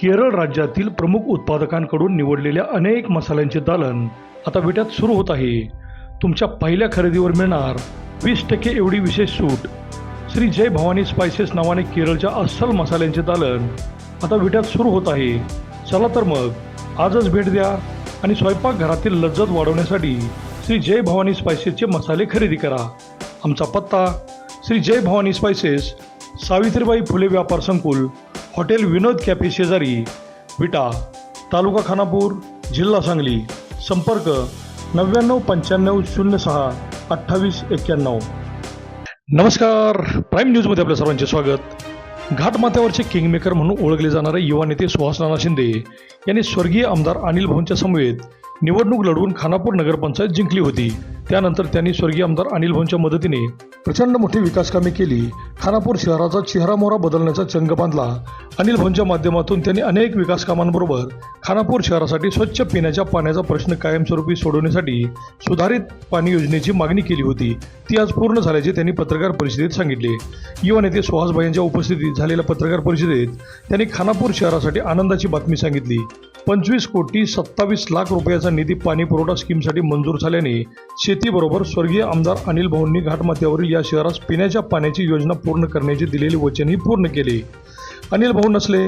केरळ राज्यातील प्रमुख उत्पादकांकडून निवडलेल्या अनेक मसाल्यांचे दालन आता विट्यात सुरू होत आहे. तुमच्या पहिल्या खरेदीवर मिळणार वीस टक्के एवढी विशेष सूट. श्री जय भवानी स्पायसेस नावाने केरळच्या अस्सल मसाल्यांचे दालन आता विट्यात सुरू होत आहे. चला तर मग आजच भेट द्या आणि स्वयंपाकघरातील लज्जत वाढवण्यासाठी श्री जय भवानी स्पायसेसचे मसाले खरेदी करा. आमचा पत्ता श्री जय भवानी स्पायसेस सावित्रीबाई फुले व्यापार संकुल हॉटेल विनोद कॅफे शेजारी विटा तालुका खानापूर जिल्हा सांगली संपर्क नव्याण्णव पंच्याण्णव शून्य सहा अठ्ठावीस एक्क्याण्णव. नमस्कार प्राईम न्यूजमध्ये आपल्या सर्वांचे स्वागत. घाटमाथ्यावरचे किंगमेकर म्हणून ओळखले जाणारे युवा नेते सुहास नाना शिंदे यांनी स्वर्गीय आमदार अनिल भाऊंच्या समवेत निवडणूक लढवून खानापूर नगरपंचायत जिंकली होती. त्यानंतर त्यांनी स्वर्गीय आमदार अनिल भाऊंच्या मदतीने प्रचंड मोठी विकास कामे केली. खानापूर शहराचा चेहरामोहरा बदलण्याचा चंग बांधला. अनिल भाऊंच्या माध्यमातून त्यांनी अनेक विकास कामांबरोबर खानापूर शहरासाठी स्वच्छ पिण्याच्या पाण्याचा प्रश्न कायमस्वरूपी सोडवण्यासाठी सुधारित पाणी योजनेची मागणी केली होती. ती आज पूर्ण झाल्याचे त्यांनी पत्रकार परिषदेत सांगितले. युवा नेते सुहासभाई यांच्या उपस्थितीत झालेल्या पत्रकार परिषदेत त्यांनी खानापूर शहरासाठी आनंदाची बातमी सांगितली. पंचवीस कोटी सत्तावीस लाख रुपयाचा निधी पाणी पुरवठा स्कीमसाठी मंजूर झाल्याने शेतीबरोबर स्वर्गीय आमदार अनिल भाऊंनी घाटमाथ्यावरील या शहरास पिण्याच्या पाण्याची योजना पूर्ण करण्याचे दिलेले वचनही पूर्ण केले. अनिल भाऊ नसले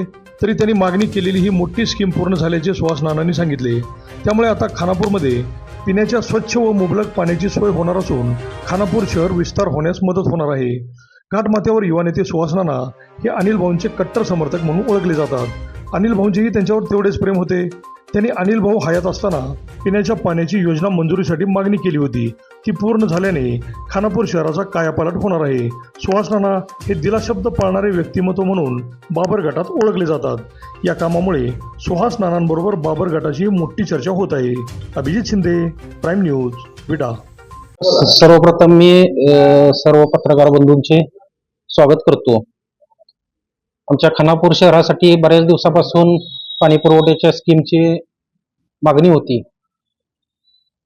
तरी त्यांनी मागणी केलेली ही मोठी स्कीम पूर्ण झाल्याचे सुहास नानांनी सांगितले. त्यामुळे आता खानापूरमध्ये पिण्याच्या स्वच्छ व मुबलक पाण्याची सोय होणार असून खानापूर शहर विस्तार होण्यास मदत होणार आहे. घाटमाथ्यावर युवा नेते सुहास नाना हे अनिल भाऊंचे कट्टर समर्थक म्हणून ओळखले जातात. अनिल भाऊंचेही त्यांच्यावर तेवढेच प्रेम होते. त्यांनी अनिल भाऊ हयात असताना पिण्याच्या पाण्याची योजना मंजुरीसाठी मागणी केली होती. ती पूर्ण झाल्याने खानापूर शहराचा कायापालट होणार आहे. सुहास नाना हे दिलाशब्द पाळणारे व्यक्तिमत्व म्हणून बाबर गटात ओळखले जातात. या कामामुळे सुहास नानांबरोबर बाबर गटाची मोठी चर्चा होत आहे. Abhijit Shinde prime news Vita. सर्वप्रथम मी सर्व पत्रकार बंधूंचे स्वागत करतो. आमच्या खानापूर शहरासाठी बऱ्याच दिवसापासून पाणी पुरवठ्याच्या स्कीमची मागणी होती.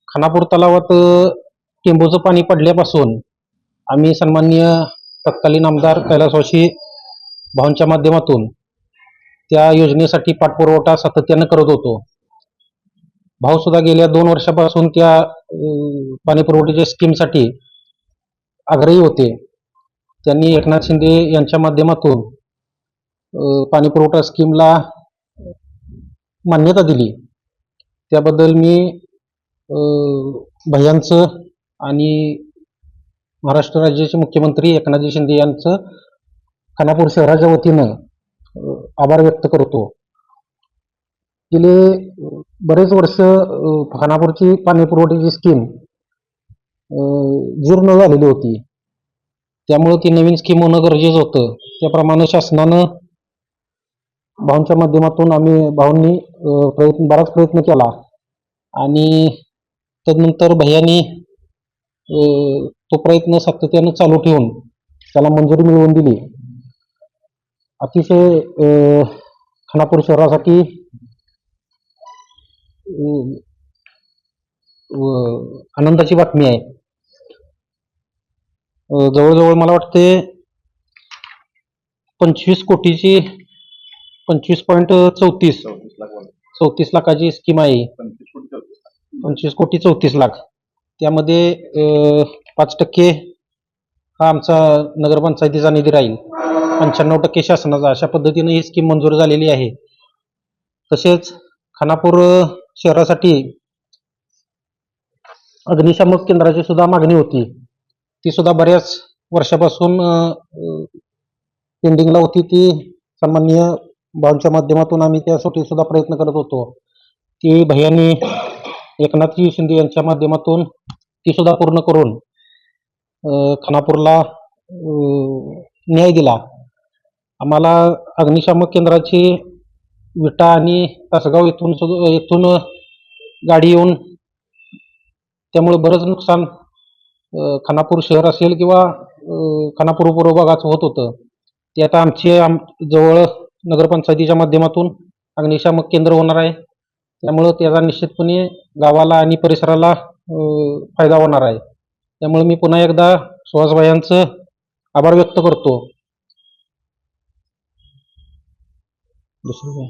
खानापूर तलावात टिंबूचं टेंबूचं पाणी पडल्यापासून आम्ही सन्माननीय तत्कालीन आमदार कैलासवाशी भावांच्या माध्यमातून त्या योजनेसाठी पाठपुरवठा सातत्यानं करत होतो. भाऊ सुद्धा गेल्या दोन वर्षापासून त्या पाणी पुरवठ्याच्या स्कीमसाठी आग्रही होते. त्यांनी एकनाथ शिंदे यांच्या माध्यमातून पाणी पुरवठा स्कीमला मान्यता दिली. त्याबद्दल मी भयांचं आणि महाराष्ट्र राज्याचे मुख्यमंत्री एकनाथजी शिंदे यांचं खानापूर शहराच्या वतीनं आभार व्यक्त करतो. गेले बरेच वर्ष खानापूरची पाणी पुरवठ्याची स्कीम जीर्ण झालेली होती. त्यामुळं ती नवीन स्कीम होणं गरजेचं होतं. त्याप्रमाणे शासनानं भाऊंच्या माध्यमातून आम्ही भाऊंनी प्रयत्न बराच प्रयत्न केला. आणि तदनंतर भैयानी तो प्रयत्न सातत्यानं चालू ठेवून त्याला मंजुरी मिळवून दिली. अतिशय खानापूर शहरासाठी आनंदाची बातमी आहे. जवळजवळ मला वाटते पंचवीस कोटीची पंचवीस पॉईंट चौतीस चौतीस लाखाची स्कीम आहे पंचवीस कोटी चौतीस लाख. त्यामध्ये पाच टक्के हा आमचा नगरपंचायतीचा निधी राहील. पंच्याण्णव टक्के शासनाचा. अशा पद्धतीने ही स्कीम मंजूर झालेली आहे. तसेच खानापूर शहरासाठी अग्निशामक केंद्राची सुद्धा मागणी होती. ती सुद्धा बऱ्याच वर्षापासून पेंडिंगला होती. ती सन्माननीय भाऊंच्या माध्यमातून आम्ही त्यासाठी सुद्धा प्रयत्न करत होतो. ती भैयांनी एकनाथजी शिंदे यांच्या माध्यमातून ती सुद्धा पूर्ण करून खानापूरला न्याय दिला. आम्हाला अग्निशामक केंद्राची विटा आणि तासगाव इथून सुद्धा इथून गाडी येऊन त्यामुळे बरंच नुकसान खानापूर शहर असेल किंवा खानापूर पूर्व भागाचं होत होतं. ते आता आमचे आम जवळ नगरपंचायतीच्या माध्यमातून अग्निशामक केंद्र होणार आहे. त्यामुळं त्याचा निश्चितपणे गावाला आणि परिसराला फायदा होणार आहे. त्यामुळे मी पुन्हा एकदा सुहासभाईंचं आभार व्यक्त करतो. दुसरं काय?